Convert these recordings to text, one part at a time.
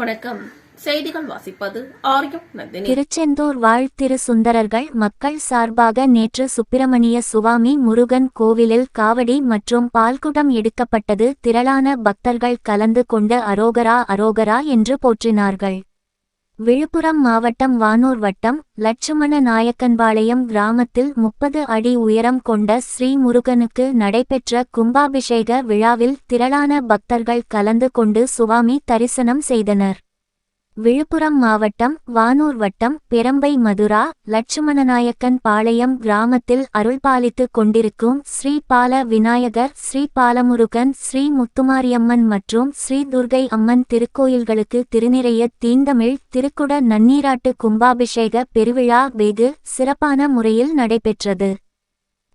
வணக்கம். செய்திகள் வாசிப்பது ஆரியம் நந்தினி. திருச்செந்தூர் வாழ் திரு சுந்தரர்கள் மக்கள் சார்பாக நேற்று சுப்பிரமணிய சுவாமி முருகன் கோவிலில் காவடி மற்றும் பால்குடம் எடுக்கப்பட்டது திரளான பக்தர்கள் கலந்து கொண்டு அரோகரா அரோகரா என்று போற்றினார்கள். விழுப்புரம் மாவட்டம் வானூர் வட்டம் லட்சுமண நாயக்கன்பாளையம் கிராமத்தில் முப்பது அடி உயரம் கொண்ட ஸ்ரீ முருகனுக்கு நடைபெற்ற கும்பாபிஷேக விழாவில் திரளான பக்தர்கள் கலந்து கொண்டு சுவாமி தரிசனம் செய்தனர். விழுப்புரம் மாவட்டம் வானூர் வட்டம் பெரம்பை மதுரா லட்சுமணநாயக்கன் பாளையம் கிராமத்தில் அருள்பாலித்துக் கொண்டிருக்கும் ஸ்ரீ பால விநாயகர் ஸ்ரீ பாலமுருகன் ஸ்ரீ முத்துமாரியம்மன் மற்றும் ஸ்ரீ துர்கை அம்மன் திருக்கோயில்களுக்கு திருநிறைய தீந்தமிழ் திருக்குட நன்னீராட்டு கும்பாபிஷேக பெருவிழா வெகு சிறப்பான முறையில் நடைபெற்றது.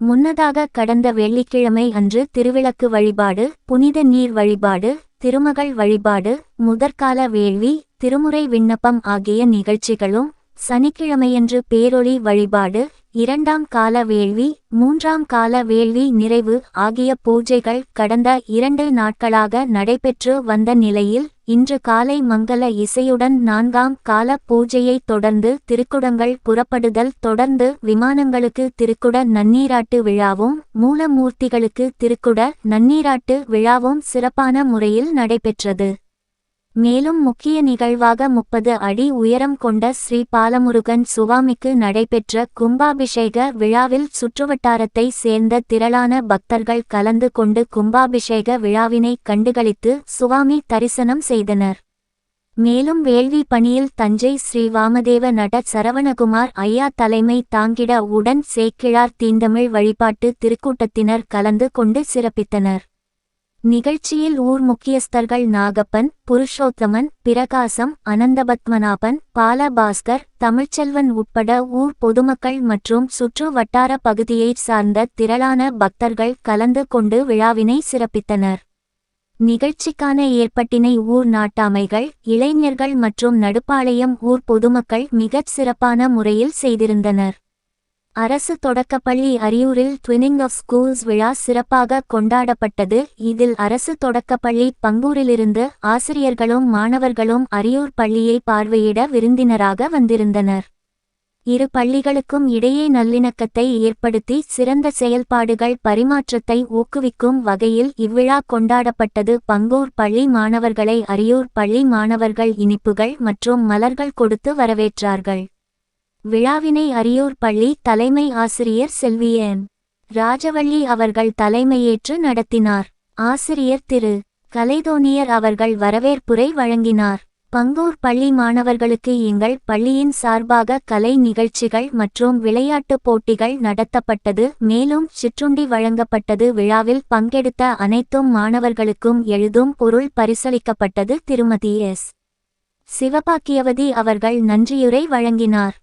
முன்னதாக கடந்த வெள்ளிக்கிழமை அன்று திருவிளக்கு வழிபாடு புனித நீர் வழிபாடு திருமகள் வழிபாடு முதற்கால வேள்வி திருமுறை விண்ணப்பம் ஆகிய நிகழ்ச்சிகளும் சனிக்கிழமையன்று பேரொளி வழிபாடு இரண்டாம் கால வேள்வி மூன்றாம் கால வேள்வி நிறைவு ஆகிய பூஜைகள் கடந்த இரண்டு நாட்களாக நடைபெற்று வந்த நிலையில் இன்று காலை மங்கள இசையுடன் நான்காம் கால பூஜையை தொடர்ந்து திருக்குடங்கள் புறப்படுதல் தொடர்ந்து விமானங்களுக்கு திருக்குட நன்னீராட்டு விழாவும் மூலமூர்த்திகளுக்கு திருக்குட நன்னீராட்டு விழாவும் சிறப்பான முறையில் நடைபெற்றது. மேலும் முக்கிய நிகழ்வாக முப்பது அடி உயரம் கொண்ட ஸ்ரீ பாலமுருகன் சுவாமிக்கு நடைபெற்ற கும்பாபிஷேக விழாவில் சுற்றுவட்டாரத்தை சேர்ந்த திரளான பக்தர்கள் கலந்து கொண்டு கும்பாபிஷேக விழாவினை கண்டுகளித்து சுவாமி தரிசனம் செய்தனர். மேலும் வேள்வி பணியில் தஞ்சை ஸ்ரீ வாமதேவ நட சரவணகுமார் ஐயா தலைமை தாங்கிட உடன் சேக்கிழார் தீந்தமிழ் வழிபாட்டு திருக்கூட்டத்தினர் கலந்து கொண்டு சிறப்பித்தனர். நிகழ்ச்சியில் ஊர் முக்கியஸ்தர்கள் நாகப்பன் புருஷோத்தமன் பிரகாசம் அனந்தபத்மநாபன் பாலபாஸ்கர் தமிழ்ச்செல்வன் உட்பட ஊர் பொதுமக்கள் மற்றும் சுற்று வட்டார பகுதியைச் சார்ந்த திரளான பக்தர்கள் கலந்து கொண்டு விழாவினை சிறப்பித்தனர். நிகழ்ச்சிக்கான ஏற்பட்டினை ஊர் நாட்டாமைகள் இளைஞர்கள் மற்றும் நடுப்பாளையம் ஊர் பொதுமக்கள் மிகச் சிறப்பான முறையில் செய்திருந்தனர். அரசு தொடக்கப்பள்ளி அரியூரில் ட்வினிங் ஆஃப் ஸ்கூல்ஸ் விழா சிறப்பாக கொண்டாடப்பட்டது. இதில் அரசு தொடக்கப்பள்ளி பங்கூரிலிருந்து ஆசிரியர்களும் மாணவர்களும் அரியூர் பள்ளியை பார்வையிட விருந்தினராக வந்திருந்தனர். இரு பள்ளிகளுக்கும் இடையே நல்லிணக்கத்தை ஏற்படுத்தி சிறந்த செயல்பாடுகள் பரிமாற்றத்தை ஊக்குவிக்கும் வகையில் இவ்விழா கொண்டாடப்பட்டது. பங்கூர் பள்ளி மாணவர்களை அரியூர் பள்ளி மாணவர்கள் இனிப்புகள் மற்றும் மலர்கள் கொடுத்து வரவேற்றார்கள். விழாவினை அரியூர் பள்ளி தலைமை ஆசிரியர் செல்வியன். ராஜவள்ளி அவர்கள் தலைமையேற்று நடத்தினார். ஆசிரியர் திரு. கலைதோனியர் அவர்கள் வரவேற்புரை வழங்கினார். பங்கூர் பள்ளி மாணவர்களுக்கு எங்கள் பள்ளியின் சார்பாக கலை நிகழ்ச்சிகள் மற்றும் விளையாட்டுப் போட்டிகள் நடத்தப்பட்டது மேலும் சிற்றுண்டி வழங்கப்பட்டது. விழாவில் பங்கெடுத்த அனைத்தும் மாணவர்களுக்கும் எழுதும் பொருள் பரிசளிக்கப்பட்டது. திருமதி எஸ். சிவபாக்கியவதி அவர்கள் நன்றியுரை வழங்கினார்.